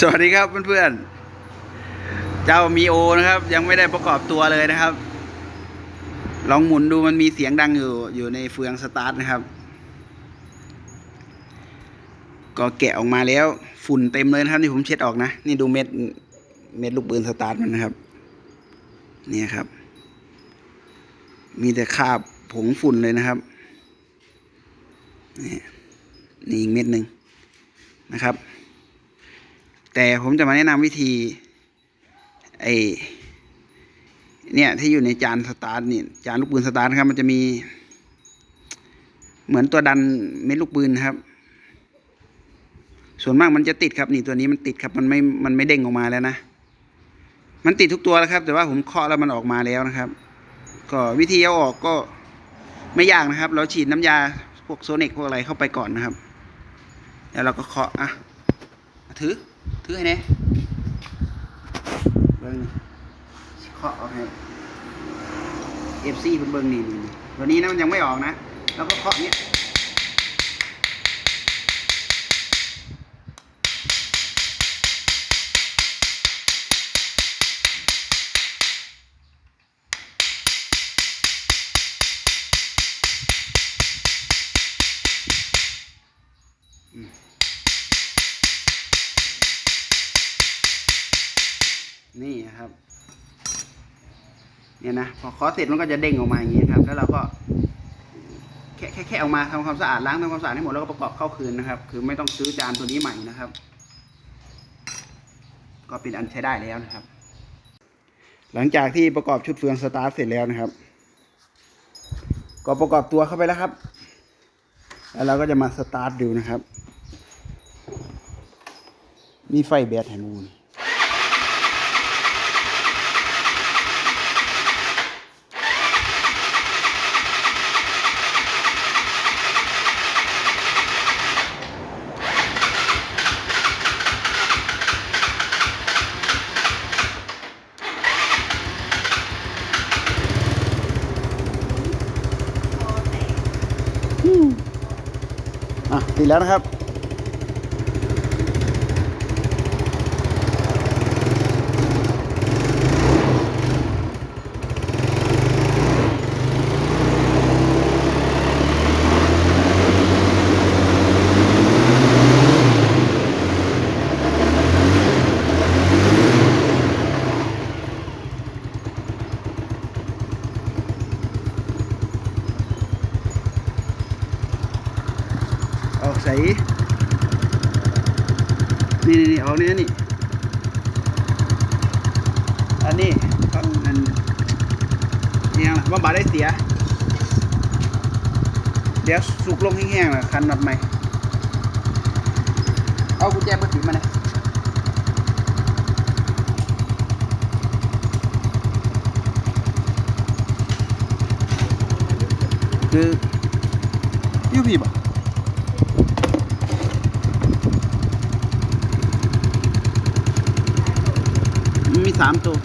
สวัสดีครับเพื่อนๆ เจ้ามีโอนะครับ ยังไม่ได้ประกอบตัวเลยนะครับ ลองหมุนดูมันมีเสียงดังอยู่อยู่ในเฟืองสตาร์ทนะครับ ก็แกะออกมาแล้วฝุ่นเต็มเลยนะครับนี่ผมเช็ดออกนะ นี่ดูเม็ดเม็ดลูกปืนสตาร์ทมันนะครับ นี่ครับ มีแต่คราบผงฝุ่นเลยนะครับนี่นี่อีกเม็ดหนึ่งนะครับ แต่ผมจะมาแนะนำวิธีไอเนี่ยที่อยู่ในจานสตาร์ทนี่จานลูกปืนสตาร์ทนครับ มันจะมี เหมือนตัวดันเม็ดลูกปืนครับ ส่วนมากมันจะติดครับนี่ตัวนี้มันติดครับ มันไม่มันไม่เด้งออกมาแล้วนะมันติดทุกตัวแล้วครับ แต่ว่าผมเคาะแล้วมันออกมาแล้วนะครับ ก็วิธีเอาออกก็ไม่ยากนะครับ เราฉีดน้ำยาพวกโซนิกพวกอะไรเข้าไปก่อนนะครับ แล้วเราก็เคาะอะถือ ถือให้แน่เบิ้งนี่เคาะเอาให้เอฟซีเพิ่นเบิ้งนี่นี่นี่ตัวนี้นะมันยังไม่ออกนะ แล้วก็เคาะเนี้ย นี่ครับ เนี่ยนะพอเคาะเสร็จมันก็จะเด้งออกมาอย่างนี้ครับ แล้วเราก็แค่แค่ออกมาทำความสะอาดล้างทำความสะอาดให้หมดแล้วก็ประกอบเข้าคืนนะครับ คือไม่ต้องซื้อจานตัวนี้ใหม่นะครับ ก็เป็นอันใช้ได้แล้วนะครับ หลังจากที่ประกอบชุดเฟืองสตาร์ทเสร็จแล้วนะครับ ก็ประกอบตัวเข้าไปแล้วครับ แล้วเราก็จะมาสตาร์ทดูนะครับมีไฟแบตแห่งนูน ติดแล้วนะครับ ใสนี่นี่นี่ออกนี่นี่ อันนี้เขาอันเนี่ยว่าบาดได้เสีย เดี๋ยวสุกลงแห้งๆนะคันน็อตใหม่ เอากุญแจเปิดถีบมานะคือยูพีบ่ สามตัว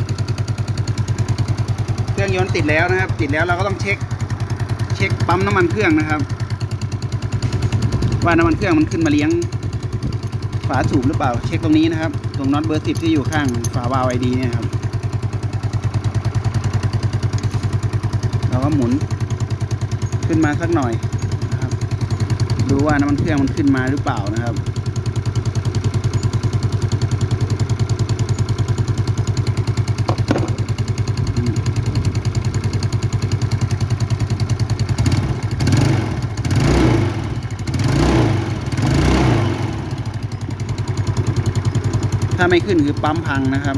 เครื่องยนต์ติดแล้วนะครับ ติดแล้วเราก็ต้องเช็ค เช็คปั๊มน้ำมันเครื่องนะครับ ว่าน้ำมันเครื่องมันขึ้นมาเลี้ยง ฝาสูบหรือเปล่า เช็คตรงนี้นะครับ ตรงน็อตเบอร์สิบที่อยู่ข้างฝาวาล์วไอดีเนี่ยครับ เราก็หมุนขึ้นมาสักหน่อยนะครับ ดูว่าน้ำมันเครื่องมันขึ้นมาหรือเปล่านะครับ ไม่ขึ้นคือปั๊มพังนะครับ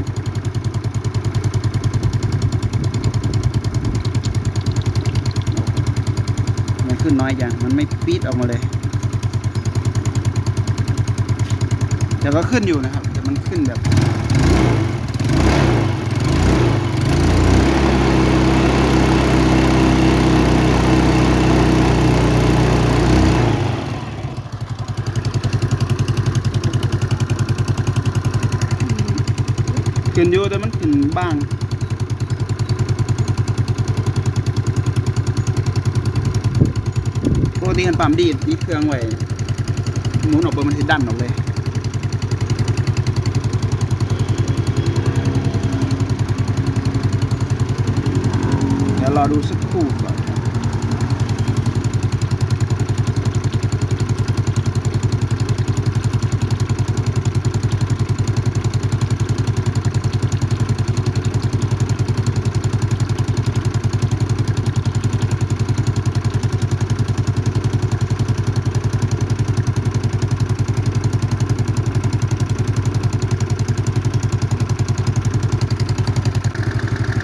มันขึ้นน้อยอย่างมันไม่ปี๊ดออกมาเลย แต่ก็ขึ้นอยู่นะครับ แต่มันขึ้นแบบ กินเยอะแต่มันกินบ้างปกติกันปั๊มดีดนี่เครื่องไว้หมุนออกไปมันจะดันออกเลยเดี๋ยวรอดูสักครู่ก่อน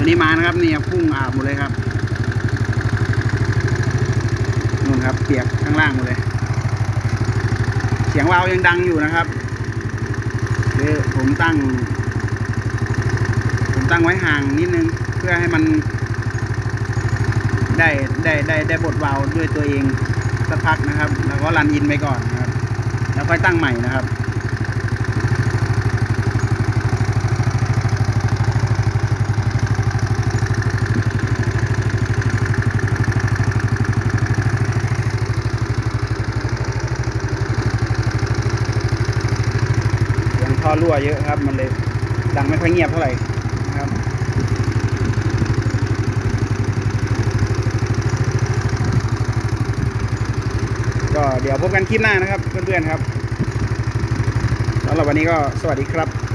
ตัวนี้มานะครับเนี่ยพุ่งอาบหมดเลยครับนู่นครับเปียกข้างล่างหมดเลย เสียงวาวยังดังอยู่นะครับคือผมตั้ง ผมตั้งไว้ห่างนิดนึง เพื่อให้มันได้ได้ได้ได้บทวาวด้วยตัวเองสักพักนะครับ แล้วก็รันอินไปก่อนนะครับ แล้วค่อยตั้งใหม่นะครับ เสียงท่ อรั่วเยอะครับ มันเลยดังไม่ค่อยเงียบเท่าไหร่นะครับก็เดี๋ยวพบกันคลิปหน้านะครับเพื่อนๆครับสำหรับวันนี้ก็สวัสดีครับ